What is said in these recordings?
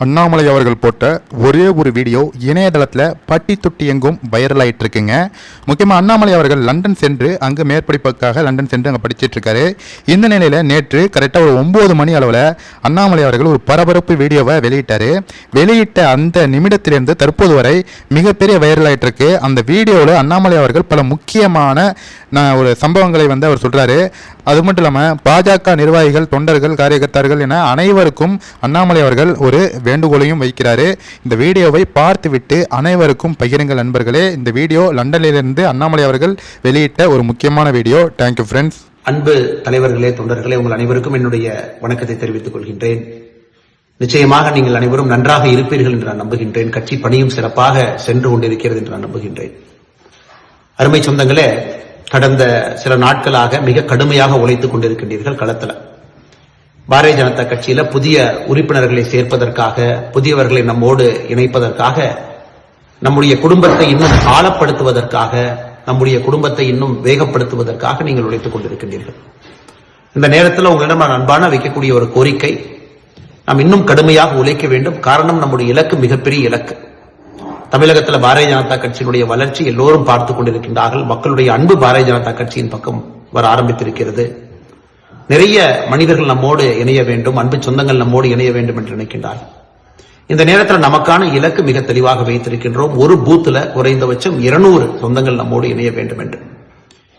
அண்ணாமலை அவர்கள் போட்ட ஒரே ஒரு வீடியோ இணையதளத்தில் பட்டி தொட்டி எங்கும் வைரல் இருக்குங்க முக்கியமாக அண்ணாமலை அவர்கள் லண்டன் சென்று அங்கே மேற்படிப்புக்காக லண்டன் சென்று அங்கே படிச்சிட்டு இருக்காரு இந்த நிலையில் நேற்று கரெக்டாக ஒரு ஒம்பது மணி அளவில் அண்ணாமலை அவர்கள் ஒரு பரபரப்பு வீடியோவை வெளியிட்டார். வெளியிட்ட அந்த நிமிடத்திலிருந்து தற்போது வரை மிகப்பெரிய வைரல் இருக்கு அந்த வீடியோவில் அண்ணாமலை அவர்கள் பல முக்கியமான நான் ஒரு சம்பவங்களை வந்து அவர் சொல்கிறாரு அது மட்டும் இல்லாமல் பாஜக நிர்வாகிகள் தொண்டர்கள் காரியகர்த்தார்கள் என அனைவருக்கும் அண்ணாமலை அவர்கள் ஒரு வேண்டுகோளையும் வைக்கிறாரு. இந்த வீடியோவை பார்த்துவிட்டு அனைவருக்கும் பகிருங்கள் நண்பர்களே. இந்த வீடியோ லண்டனிலிருந்து அண்ணாமலை அவர்கள் வெளியிட்ட ஒரு முக்கியமான வீடியோ. தேங்க்யூ ஃப்ரெண்ட்ஸ் அன்பு தலைவர்களே தொண்டர்களே உங்கள் அனைவருக்கும் என்னுடைய வணக்கத்தை தெரிவித்துக் கொள்கின்றேன். நிச்சயமாக நீங்கள் அனைவரும் நன்றாக இருப்பீர்கள் என்று நான் நம்புகின்றேன். கட்சி பணியும் சிறப்பாக சென்று கொண்டிருக்கிறது என்று நான் நம்புகின்றேன். அருமை சொந்தங்களே கடந்த சில நாட்களாக மிக கடுமையாக உழைத்துக் கொண்டிருக்கின்றீர்கள் களத்தில். பாரதிய ஜனதா கட்சியில புதிய உறுப்பினர்களை சேர்ப்பதற்காக புதியவர்களை நம்மோடு இணைப்பதற்காக நம்முடைய குடும்பத்தை இன்னும் ஆழப்படுத்துவதற்காக நம்முடைய குடும்பத்தை இன்னும் வேகப்படுத்துவதற்காக நீங்கள் உழைத்துக் கொண்டிருக்கின்றீர்கள். இந்த நேரத்தில் உங்களிடம் நான் அன்பான வைக்கக்கூடிய ஒரு கோரிக்கை நாம் இன்னும் கடுமையாக உழைக்க வேண்டும். காரணம் நம்முடைய இலக்கு மிகப்பெரிய இலக்கு. தமிழகத்தில் பாரதிய ஜனதா கட்சியினுடைய வளர்ச்சி எல்லோரும் பார்த்து கொண்டிருக்கின்றார்கள். மக்களுடைய அன்பு பாரதிய ஜனதா கட்சியின் பக்கம் வர ஆரம்பித்திருக்கிறது. நிறைய மனிதர்கள் நம்மோடு இணைய வேண்டும் அன்பு சொந்தங்கள் நம்மோடு இணைய வேண்டும் என்று நினைக்கின்றார்கள். இந்த நேரத்தில் நமக்கான இலக்கு மிக தெளிவாக வைத்திருக்கின்றோம். ஒரு பூத்துல குறைந்தபட்சம் இருநூறு சொந்தங்கள் நம்மோடு இணைய வேண்டும் என்று.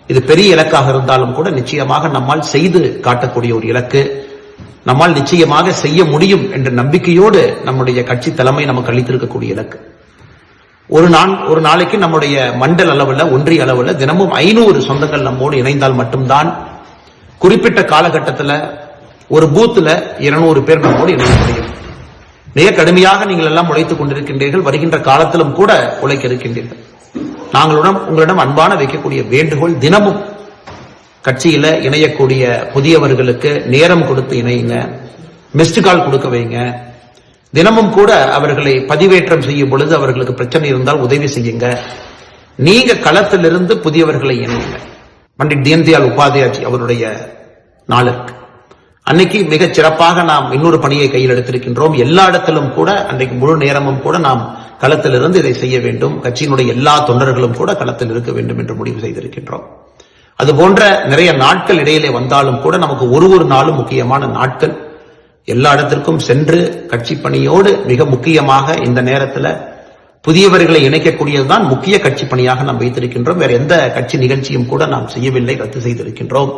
இது பெரிய இலக்காக இருந்தாலும் கூட நிச்சயமாக நம்மால் செய்து காட்டக்கூடிய ஒரு இலக்கு. நம்மால் நிச்சயமாக செய்ய முடியும் என்ற நம்பிக்கையோடு நம்முடைய கட்சி தலைமை நமக்கு அளித்திருக்கக்கூடிய இலக்கு. ஒரு நாள் ஒரு நாளைக்கு நம்முடைய மண்டல் அளவில் ஒன்றிய அளவில் தினமும் ஐநூறு சொந்தங்கள் நம்மோடு இணைந்தால் மட்டும்தான் குறிப்பிட்ட காலகட்டத்தில் ஒரு பூத்தில் இருநூறு பேர் நம்மோடு இணைய முடியும். மிக கடுமையாக நீங்கள் எல்லாம் உழைத்துக் கொண்டிருக்கின்றீர்கள் வருகின்ற காலத்திலும் கூட உழைக்க இருக்கின்றீர்கள். நாங்களுடன் உங்களிடம் அன்பான வைக்கக்கூடிய வேண்டுகோள் தினமும் கட்சியில இணையக்கூடிய புதியவர்களுக்கு நேரம் கொடுத்து இணையுங்க மிஸ்டு கால் கொடுக்க வைங்க தினமும் கூட அவர்களை பதிவேற்றம் செய்யும் பொழுது அவர்களுக்கு பிரச்சனை இருந்தால் உதவி செய்யுங்க. நீங்க களத்திலிருந்து புதியவர்களை இணையுங்க பண்டிட் தீன்தயாள் உபாத்யாஜி அவருடைய நாளுக்கு அன்னைக்கு மிகச் சிறப்பாக நாம் இன்னொரு பணியை கையில் எடுத்திருக்கின்றோம். எல்லா இடத்திலும் கூட அன்றைக்கு முழு நேரமும் கூட நாம் களத்திலிருந்து இதை செய்ய வேண்டும். கட்சியினுடைய எல்லா தொண்டர்களும் கூட களத்தில் இருக்க வேண்டும் என்று முடிவு செய்திருக்கின்றோம். அது போன்ற நிறைய நாட்கள் இடையிலே வந்தாலும் கூட நமக்கு ஒரு ஒரு நாளும் முக்கியமான நாட்கள். எல்லா இடத்திற்கும் சென்று கட்சி பணியோடு மிக முக்கியமாக இந்த நேரத்தில் புதியவர்களை இணைக்கக்கூடியதுதான் முக்கிய கட்சி பணியாக நாம் வைத்திருக்கின்றோம். வேற எந்த கட்சி நிகழ்ச்சியும் கூட நாம் செய்யவில்லை ரத்து செய்திருக்கின்றோம்.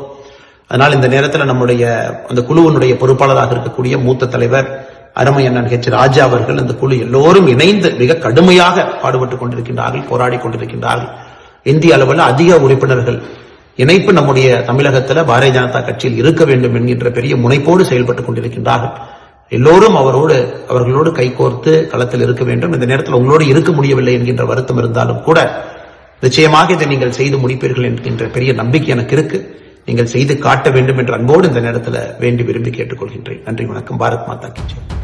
அதனால் இந்த நேரத்தில் நம்முடைய அந்த குழுவினுடைய பொறுப்பாளராக இருக்கக்கூடிய மூத்த தலைவர் அருமை அண்ணன் ஹெச் ராஜா அவர்கள் அந்த குழு எல்லோரும் இணைந்து மிக கடுமையாக பாடுபட்டுக் கொண்டிருக்கின்றார்கள் போராடி கொண்டிருக்கின்றார்கள். இந்திய அளவில் அதிக உறுப்பினர்கள் இணைப்பு நம்முடைய தமிழகத்தில் பாரதிய ஜனதா கட்சியில் இருக்க வேண்டும் என்கின்ற பெரிய முனைப்போடு செயல்பட்டுக் கொண்டிருக்கின்றார்கள். எல்லோரும் அவரோடு அவர்களோடு கைகோர்த்து களத்தில் இருக்க வேண்டும். இந்த நேரத்தில் உங்களோடு இருக்க முடியவில்லை என்கின்ற வருத்தம் இருந்தாலும் கூட நிச்சயமாக இதை நீங்கள் செய்து முடிப்பீர்கள் என்கின்ற பெரிய நம்பிக்கை எனக்கு இருக்கு. நீங்கள் செய்து காட்ட வேண்டும் என்ற அன்போடு இந்த நேரத்தில் வேண்டி விரும்பி கேட்டுக்கொள்கின்றேன். நன்றி வணக்கம். பாரத் மாதா கிச்சன்